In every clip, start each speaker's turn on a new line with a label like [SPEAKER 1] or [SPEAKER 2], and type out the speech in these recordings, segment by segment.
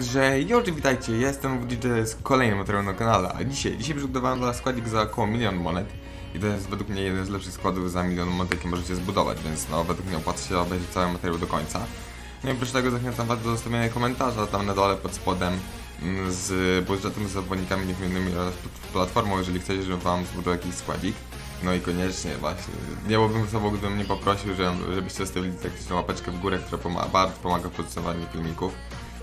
[SPEAKER 1] Że już witajcie, ja jestem WDJ z kolejnym materiałem na kanale, a dzisiaj, dzisiaj przygotowałem dla was składzik za około milion monet i to jest według mnie jeden z lepszych składów za milion monet, jakie możecie zbudować, więc no według mnie opłaca się obejrzeć cały materiał do końca. No i oprócz tego zachęcam was do zostawienia komentarza tam na dole pod spodem mm, z budżetem, z zawodnikami niewinnymi oraz platformą, jeżeli chcecie, żebym wam zbudował jakiś składzik. No i koniecznie właśnie, nie byłbym sobą, gdybym nie poprosił, że- żebyście zostawili taką łapeczkę w górę, która pomaga, bardzo pomaga w producowaniu filmików.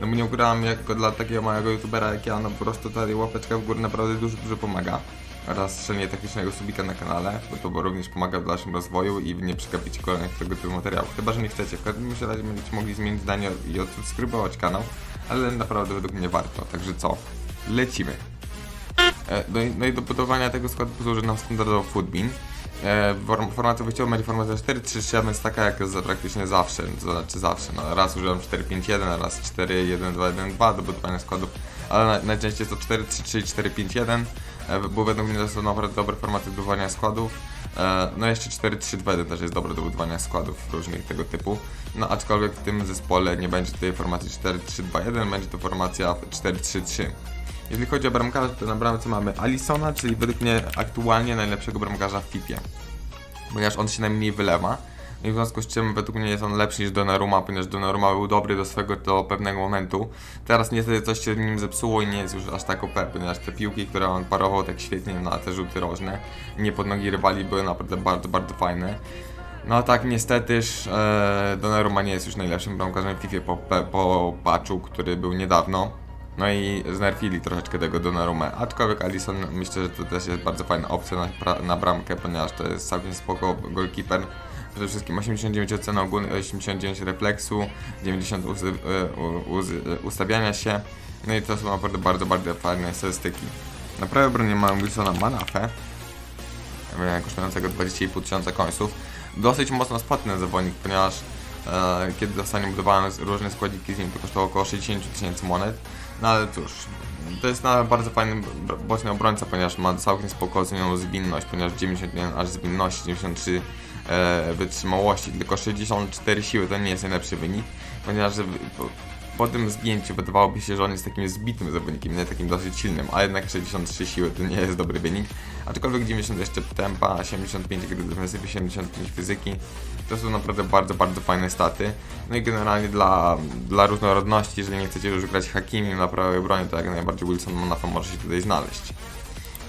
[SPEAKER 1] No bo nie ukrywam, jako dla takiego małego youtubera jak ja, no po prostu ta łapeczka w górę naprawdę dużo, dużo pomaga. Oraz strzelenie takiego subika na kanale, bo to również pomaga w dalszym rozwoju i nie przegapicie kolejnych tego typu materiałów. Chyba, że nie chcecie. W każdym razie będziecie mogli zmienić zdanie i odsubskrybować kanał, ale naprawdę według mnie warto. Także co? Lecimy. E, No i, no i do budowania tego składu posłuży nam standardowo Foodbean. E, form- formacja wyjściowa będzie formacja 4.3.7, więc taka jak za praktycznie zawsze, to znaczy zawsze. No, raz użyłem 4.5.1, a raz 4.1.2.1.2 do budowania składów, ale na, najczęściej jest to 4.3.3 i 4.5.1, e, bo według mnie to dobre formaty do budowania składów. E, no jeszcze 4.3.2.1 też jest dobre do budowania składów różnych tego typu. No aczkolwiek w tym zespole nie będzie tej formacji 4.3.2.1, będzie to formacja 4.3.3. Jeżeli chodzi o bramkarza, to na bramce mamy Alisona, czyli według mnie aktualnie najlepszego bramkarza w FIFA. Ponieważ on się najmniej wylewa. I w związku z czym według mnie jest on lepszy niż Donnarumma, ponieważ Donnarumma był dobry do swego do pewnego momentu. Teraz niestety coś się z nim zepsuło i nie jest już aż tak OP, ponieważ te piłki, które on parował tak świetnie na te rzuty rożne, nie pod nogi rywali były naprawdę bardzo, bardzo fajne. No a tak niestetyż e, Donnarumma nie jest już najlepszym bramkarzem w FIFA po, po patchu, który był niedawno. No i znerfili troszeczkę tego Donnarumma, aczkolwiek Alisson myślę, że to też jest bardzo fajna opcja na, na bramkę, ponieważ to jest całkiem spoko goalkeeper. Przede wszystkim 89 oceny ogólnej, 89 refleksu, 90 uz, e, e, ustawiania się. No i to są naprawdę bardzo, bardzo fajne statystyki. Na prawej obronie mamy Wilsona Manafę, kosztującego 20,5 tysiąca końców. Dosyć mocno spadł zawodnik, ponieważ kiedy ostatnio budowałem różne składniki z nim, to kosztowało około 60 tysięcy monet. No ale cóż, to jest bardzo fajny boczny obrońca, ponieważ ma całkiem spoko ocenioną zwinność, ponieważ 91 aż zwinności, 93 e, wytrzymałości, tylko 64 siły to nie jest najlepszy wynik, ponieważ po, tym zdjęciu wydawałoby się, że on jest takim zbitym zawodnikiem, nie takim dosyć silnym, a jednak 63 siły to nie jest dobry wynik. Aczkolwiek 90 jeszcze tempa, 75 gry defensywy, 75 fizyki, to są naprawdę bardzo, bardzo fajne staty. No i generalnie dla, dla różnorodności, jeżeli nie chcecie już grać Hakimi na prawej obronie, to jak najbardziej Wilson Monafa może się tutaj znaleźć.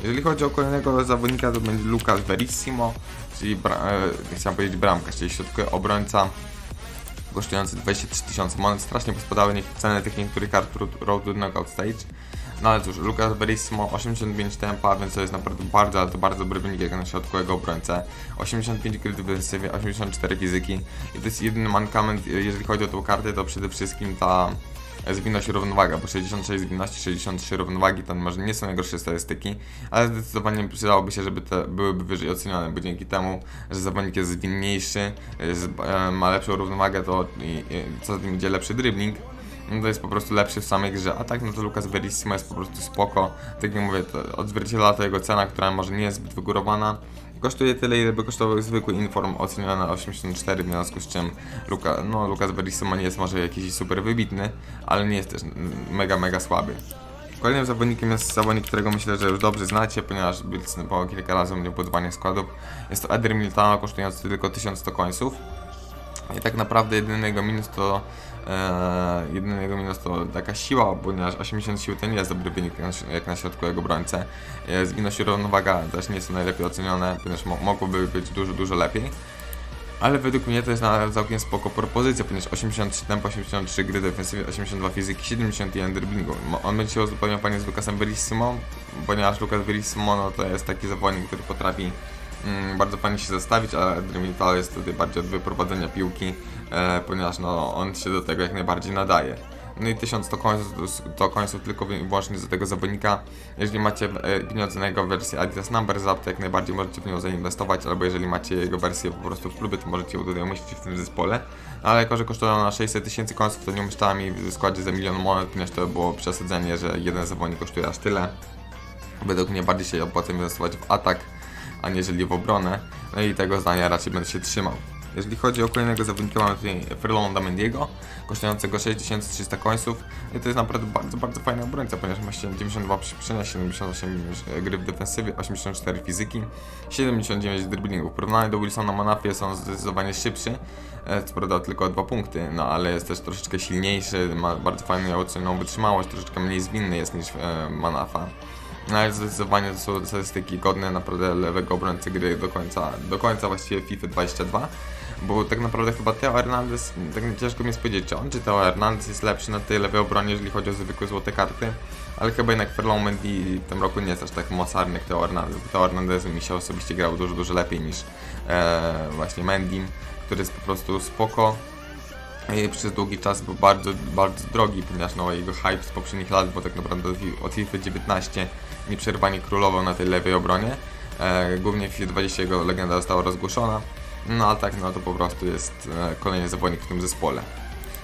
[SPEAKER 1] Jeżeli chodzi o kolejnego zawodnika, to będzie Lucas Verissimo, czyli bra- e, chciałem powiedzieć bramka, czyli środkowy obrońca kosztujący 23 tysiące monet. Strasznie pospadały nie- ceny tych niektórych kart Road- to Knockout Stage. No ale cóż, Lucas Verissimo 85 tempa, więc to jest naprawdę bardzo, ale to bardzo dobry wynik jak na środkowego obrońcę. 85 gry w defensywie, 84 fizyki. I to jest jedyny mankament, jeżeli chodzi o tą kartę, to przede wszystkim ta zwinność i równowaga, bo 66 zwinności, 63 równowagi to może nie są najgorsze statystyki, ale zdecydowanie przydałoby się, żeby te byłyby wyżej ocenione, bo dzięki temu, że zawodnik jest zwinniejszy, e, ma lepszą równowagę, to co za tym idzie lepszy dribbling, no to jest po prostu lepszy w samej grze, a tak no to Lucas Verissimo jest po prostu spoko, tak jak mówię, to odzwierciedla to jego cena, która może nie jest zbyt wygórowana, Kosztuje tyle, ile by kosztował zwykły Inform oceniony na 84, w związku z czym Luka, no, Lucas Verissimo nie jest może jakiś super wybitny, ale nie jest też mega, mega słaby. Kolejnym zawodnikiem jest zawodnik, którego myślę, że już dobrze znacie, ponieważ występował kilka razy mnie budowaniach składów. Jest to Eder Militano, kosztujący tylko 1100 końców. I tak naprawdę jedyny jego minus to e, jedyny jego minus to taka siła, ponieważ 80 siły to nie jest dobry wynik jak na, jak na środkowego obrońcę. E, zwinność i równowaga też nie są najlepiej ocenione, ponieważ mo mogłoby być dużo, dużo lepiej. Ale według mnie to jest całkiem spoko propozycja, ponieważ 83 tempo, 83 gry defensywy, 82 fizyki, 71 dribblingu. On będzie się uzupełniał panie z Lucasem Verissimo, ponieważ Lucas Verissimo no, to jest taki zawodnik, który potrafi bardzo fajnie się zastawić, a Adrimitalo jest tutaj bardziej od wyprowadzenia piłki, e, ponieważ no, on się do tego jak najbardziej nadaje. No i 1100 końców to końców tylko wyłącznie za tego zawodnika. Jeżeli macie e, pieniądze na jego wersję Adidas Numbers Up, to jak najbardziej możecie w nią zainwestować, albo jeżeli macie jego wersję po prostu w klubie, to możecie ją tutaj umieścić w tym zespole. Ale jako, że kosztuje ona 600 tysięcy końców, to nie umieszczałem jej w składzie za milion monet, ponieważ to było przesadzenie, że jeden zawodnik kosztuje aż tyle. Według mnie bardziej się opłaca inwestować w atak, aniżeli w obronę. No i tego zdania raczej będę się trzymał. Jeżeli chodzi o kolejnego zawodnika, mamy tutaj Furlonga Mendiego, kosztującego 6300 końców. I to jest naprawdę bardzo, bardzo fajny obrońca, ponieważ ma 92 przyspieszenia, 78 gry w defensywie, 84 fizyki, 79 driblingów. W porównaniu do Wilsona Manafie jest on zdecydowanie szybszy, e, co prawda tylko 2 punkty, no ale jest też troszeczkę silniejszy, ma bardzo fajną wytrzymałość, troszeczkę mniej zwinny jest niż e, Manafa. No ale zdecydowanie to są statystyki godne naprawdę lewego obrońcy gry do końca, do końca właściwie FIFA 22. Bo tak naprawdę chyba Teo Hernandez, tak ciężko mi jest powiedzieć, czy on czy Teo Hernandez jest lepszy na tej lewej obronie, jeżeli chodzi o zwykłe złote karty. Ale chyba jednak Ferlon Mendy w tym roku nie jest aż tak mocarny jak Teo Hernandez, bo Teo Hernandez mi się osobiście grał dużo, dużo lepiej niż e, właśnie Mendy, który jest po prostu spoko. I przez długi czas był bardzo, bardzo drogi, ponieważ no, jego hype z poprzednich lat, bo tak naprawdę od Fi- od FIFA 19 nieprzerwanie królował na tej lewej obronie. E, głównie w FIFA 20 jego legenda została rozgłoszona. No ale tak, no to po prostu jest e, kolejny zawodnik w tym zespole.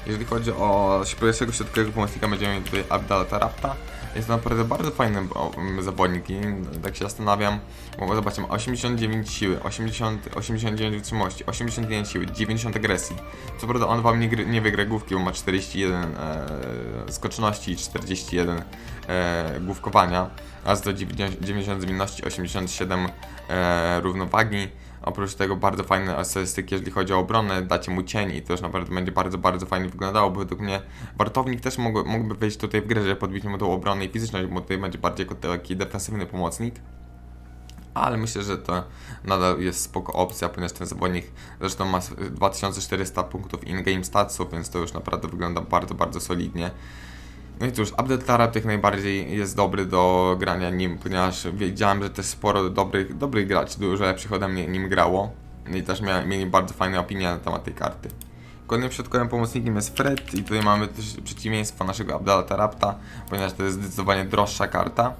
[SPEAKER 1] Jeżeli chodzi o pierwszego środkowego pomocnika, będziemy mieli tutaj Abdala Tarapta. Jest naprawdę bardzo fajny o, m, zawodnik i tak się zastanawiam, bo zobaczymy, 89 siły, 80, 89 wytrzymałości, 81 siły, 90 agresji. Co prawda on wam nie, nie wygra główki, bo ma 41 e, skoczności i 41 e, główkowania, a za to 90 90 zwinności, 87 e, równowagi. Oprócz tego bardzo fajne statystyki, jeżeli chodzi o obronę, dacie mu cień i to już naprawdę będzie bardzo, bardzo fajnie wyglądało, bo według mnie wartownik też mógł, mógłby wejść tutaj w grę, żeby podbić mu tą obronę i fizyczność, bo tutaj będzie bardziej jako taki defensywny pomocnik. Ale myślę, że to nadal jest spoko opcja, ponieważ ten zawodnik zresztą ma 2400 punktów in-game statsów, więc to już naprawdę wygląda bardzo, bardzo solidnie. No i cóż, Abdel Tarab jak najbardziej jest dobry do grania nim, ponieważ wiedziałem, że też sporo dobrych, dobrych graczy, dużo lepszych ode mnie nim grało. No I też mia, mieli bardzo fajne opinie na temat tej karty. Kolejnym środkowym pomocnikiem jest Fred i tutaj mamy też przeciwieństwo naszego Abdala Tarapta, ponieważ to jest zdecydowanie droższa karta,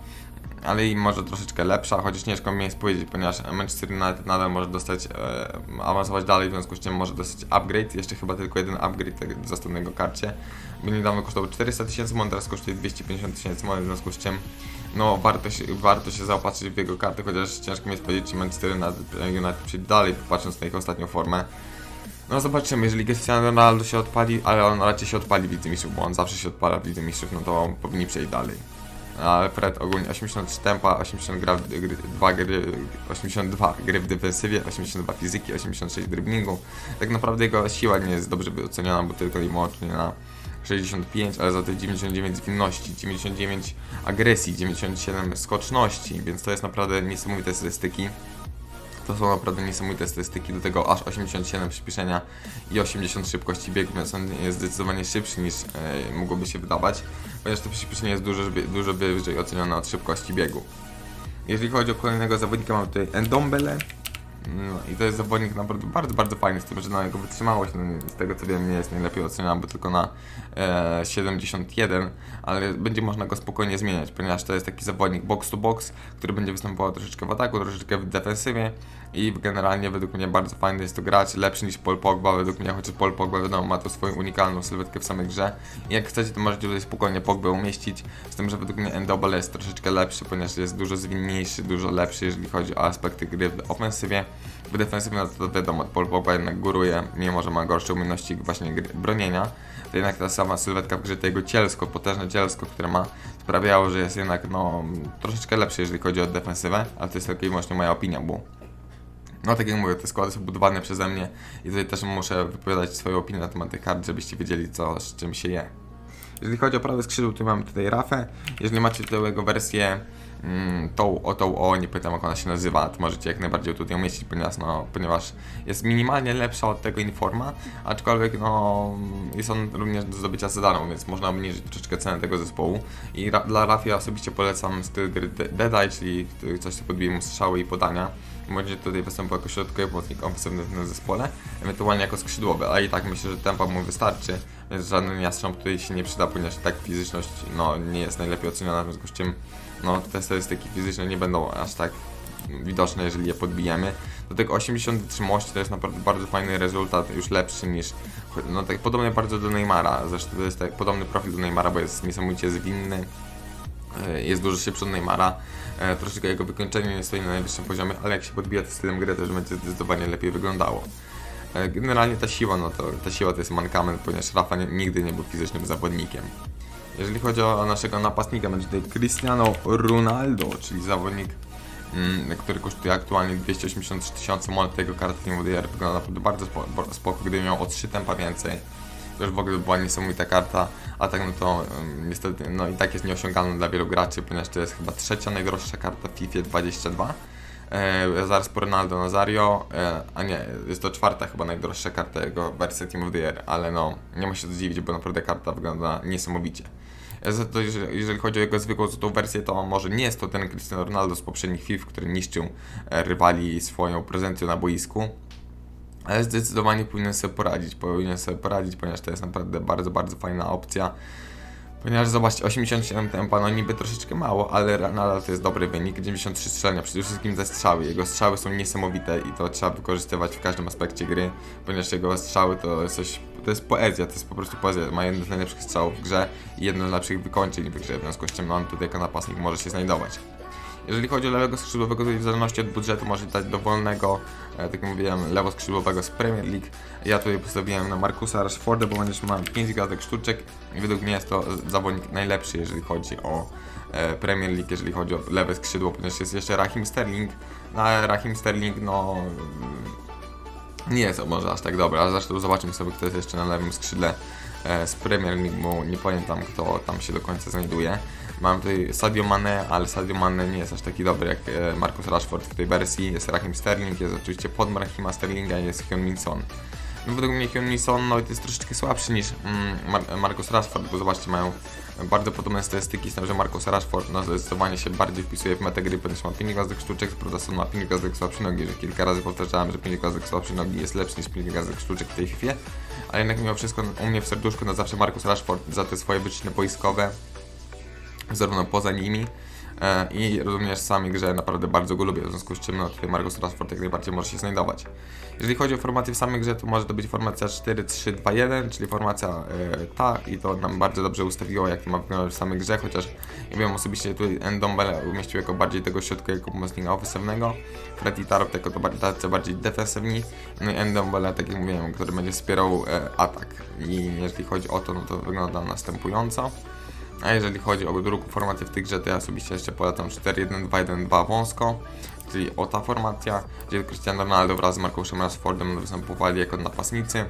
[SPEAKER 1] ale i może troszeczkę lepsza, chociaż ciężko mi jest powiedzieć, ponieważ Manchester United nadal może dostać, e, awansować dalej, w związku z czym może dostać upgrade, jeszcze chyba tylko jeden upgrade został na jego karcie, bo niedawno kosztował 400 tysięcy mon, teraz kosztuje 250 tysięcy mon, w związku z czym no warto się, warto się zaopatrzyć w jego kartę, chociaż ciężko mi jest powiedzieć, czy Manchester United przyjdzie dalej, patrząc na ich ostatnią formę. No zobaczymy, jeżeli Cristiano Ronaldo się odpali, ale on raczej się odpali w Lidze Mistrzów, bo on zawsze się odpala w Lidze Mistrzów, no to powinni przejść dalej. Ale Fred ogólnie 80 tempa, 80 gra gry, 2 gry, 82 gry w defensywie, 82 fizyki, 86 driblingu. Tak naprawdę jego siła nie jest dobrze oceniana, bo tylko i wyłącznie na 65, ale za to 99 zwinności, 99 agresji, 97 skoczności, więc to jest naprawdę niesamowite statystyki. To są naprawdę niesamowite statystyki, do tego aż 87 przyspieszenia i 80 szybkości biegu, więc on jest zdecydowanie szybszy niż e, mogłoby się wydawać, ponieważ to przyspieszenie jest dużo, dużo wyżej ocenione od szybkości biegu. Jeżeli chodzi o kolejnego zawodnika, mamy tutaj Endombele. No i to jest zawodnik naprawdę bardzo, bardzo fajny, z tym, że na jego wytrzymałość, no, z tego co wiem, nie jest najlepiej oceniana, bo tylko na e, 71, ale będzie można go spokojnie zmieniać, ponieważ to jest taki zawodnik box to box, który będzie występował troszeczkę w ataku, troszeczkę w defensywie i generalnie według mnie bardzo fajny jest to gracz, lepszy niż Paul Pogba według mnie, chociaż Paul Pogba wiadomo ma tu swoją unikalną sylwetkę w samej grze i jak chcecie to możecie tutaj spokojnie Pogbę umieścić, z tym, że według mnie Endobel jest troszeczkę lepszy, ponieważ jest dużo zwinniejszy, dużo lepszy, jeżeli chodzi o aspekty gry w ofensywie. W defensywie no to wiadomo, Paul Pogba jednak góruje, mimo że ma gorsze umiejętności właśnie bronienia, to jednak ta sama sylwetka w grze, to jego cielsko, potężne cielsko, które ma, sprawiało, że jest jednak no troszeczkę lepszy, jeżeli chodzi o defensywę, ale to jest tylko i wyłącznie moja opinia, bo no tak jak mówię, te składy są budowane przeze mnie i tutaj też muszę wypowiadać swoją opinię na temat tych kart, żebyście wiedzieli co, z czym się je. Jeżeli chodzi o prawe skrzydło, to mamy tutaj Rafę. Jeżeli macie tutaj jego wersję tą o tą o, nie pamiętam jak ona się nazywa, to możecie jak najbardziej tutaj umieścić, ponieważ, no, ponieważ jest minimalnie lepsza od tego Informa, aczkolwiek no, jest on również do zdobycia za darmo, więc można obniżyć troszeczkę cenę tego zespołu. I ra, dla Rafy ja osobiście polecam styl gry De- Dead Eye, czyli coś co podbije mu strzały i podania. Będzie tutaj występował jako środkowy pomocnik ofensywny w tym zespole, ewentualnie jako skrzydłowy, ale i tak myślę, że tempa mu wystarczy, więc żaden jastrząb tutaj się nie przyda, ponieważ tak fizyczność no, nie jest najlepiej oceniona, w związku z czym no, te statystyki fizyczne nie będą aż tak widoczne, jeżeli je podbijemy. Do tego 80 wytrzymałości to jest naprawdę bardzo fajny rezultat, już lepszy niż, no tak podobny bardzo do Neymara, zresztą to jest tak podobny profil do Neymara, bo jest niesamowicie zwinny, E, jest dużo szybszy od Neymara. E, troszeczkę jego wykończenie nie stoi na najwyższym poziomie, ale jak się podbija to stylem gry, też będzie zdecydowanie lepiej wyglądało. E, Generalnie ta siła, no to ta siła to jest mankament, ponieważ Rafa nigdy nie był fizycznym zawodnikiem. Jeżeli chodzi o naszego napastnika, będzie tutaj Cristiano Ronaldo, czyli zawodnik, mm, który kosztuje aktualnie 283 tysiące monet. Tego karta Team Year wygląda naprawdę bardzo spoko, gdyby miał o 3 tempa więcej. To już w ogóle była niesamowita karta, a tak no to ym, niestety no i tak jest nieosiągalna dla wielu graczy, ponieważ to jest chyba trzecia najdroższa karta w FIFA 22. E, zaraz po Ronaldo Nazario, e, a nie, jest to czwarta chyba najdroższa karta jego wersji Team of the Year, ale no, nie ma się co dziwić, bo naprawdę karta wygląda niesamowicie. Za to, jeżeli, jeżeli chodzi o jego zwykłą złotą wersję, to może nie jest to ten Cristiano Ronaldo z poprzednich FIFA, który niszczył e, rywali swoją prezencją na boisku, ale zdecydowanie powinien sobie poradzić, powinien sobie poradzić, ponieważ to jest naprawdę bardzo, bardzo fajna opcja. Ponieważ zobaczcie, 87 tempa, no niby troszeczkę mało, ale nadal to jest dobry wynik. 93 strzelania, przede wszystkim ze strzały. Jego strzały są niesamowite i to trzeba wykorzystywać w każdym aspekcie gry, ponieważ jego strzały to jest coś, to jest poezja, to jest po prostu poezja. Ma jeden z najlepszych strzałów w grze i jedno z lepszych wykończeń w grze, w związku z czym on tutaj jako napastnik może się znajdować. Jeżeli chodzi o lewego skrzydłowego, w zależności od budżetu może dać dowolnego, e, tak jak mówiłem, lewo skrzydłowego z Premier League. Ja tutaj postawiłem na Markusa Rashforda, bo ponieważ ma 5 gwiazdek sztuczek. I według mnie jest to zawodnik najlepszy, jeżeli chodzi o e, Premier League, jeżeli chodzi o lewe skrzydło, ponieważ jest jeszcze Raheem Sterling, no ale Raheem Sterling, no nie jest może aż tak dobry, ale zresztą zobaczymy sobie, kto jest jeszcze na lewym skrzydle z Premier League, nie pamiętam, kto tam się do końca znajduje. Mam tutaj Sadio Mane, ale Sadio Mane nie jest aż taki dobry jak e, Marcus Rashford w tej wersji. Jest Raheem Sterling, jest oczywiście pod Rahima Sterlinga jest Hyun Min Son. No według mnie Hyun Min Son no, jest troszeczkę słabszy niż mm, Mar- Marcus Rashford, bo zobaczcie, mają bardzo podobne statystyki, z tym, że Marcus Rashford no, zdecydowanie się bardziej wpisuje w metę gry, ponieważ ma 5 gwiazdek sztuczek, prawda, Son ma 5 gwiazdek słabszej nogi, że kilka razy powtarzałem, że 5 gwiazdek słabszej nogi jest lepszy niż 5 gwiazdek sztuczek w tej chwili, ale jednak mimo wszystko u mnie w serduszku na zawsze Marcus Rashford za te swoje wyczyny boiskowe, zarówno poza nimi i również w samej grze naprawdę bardzo go lubię, w związku z czym no, tutaj Marcus Rashford jak najbardziej może się znajdować. Jeżeli chodzi o formację w samej grze, to może to być formacja 4-3-2-1, czyli formacja e, ta i to nam bardzo dobrze ustawiło, jak to ma wyglądać w samej grze, chociaż ja wiem osobiście tutaj Endombele umieścił jako bardziej tego środkowego pomocnika ofensywnego, Freddy Tarp jako to bardziej, tacy bardziej defensywni, no i Endombele, tak jak mówiłem, który będzie wspierał e, atak i jeżeli chodzi o to, no to wygląda następująco. A jeżeli chodzi o drugą formację w tej grze, to ja osobiście jeszcze polecam 4-1-2-1-2 wąsko, czyli o ta formacja, gdzie Cristiano Ronaldo wraz z Markuszem Rashfordem występowali jako napastnicy,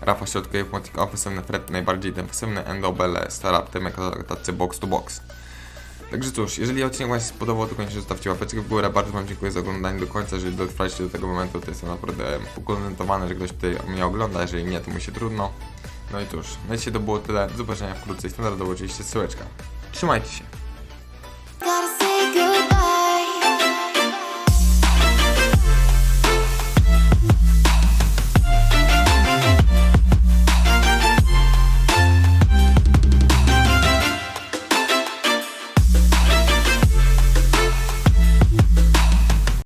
[SPEAKER 1] Rafa środkowy pomocnik ofensywny, Fred najbardziej defensywny, Endobele, Staraptem jako tacy box to box. Także cóż, jeżeli odcinek Wam się spodobał, to koniecznie zostawcie łapeczkę w górę. Bardzo Wam dziękuję za oglądanie do końca. Jeżeli dotrwaliście do tego momentu, to jestem naprawdę ukontentowane, że ktoś tutaj mnie ogląda. Jeżeli nie, to mu się trudno. No i cóż, na dzisiaj to było tyle. Do zobaczenia wkrótce i standardowo oczywiście syłeczka. Trzymajcie się.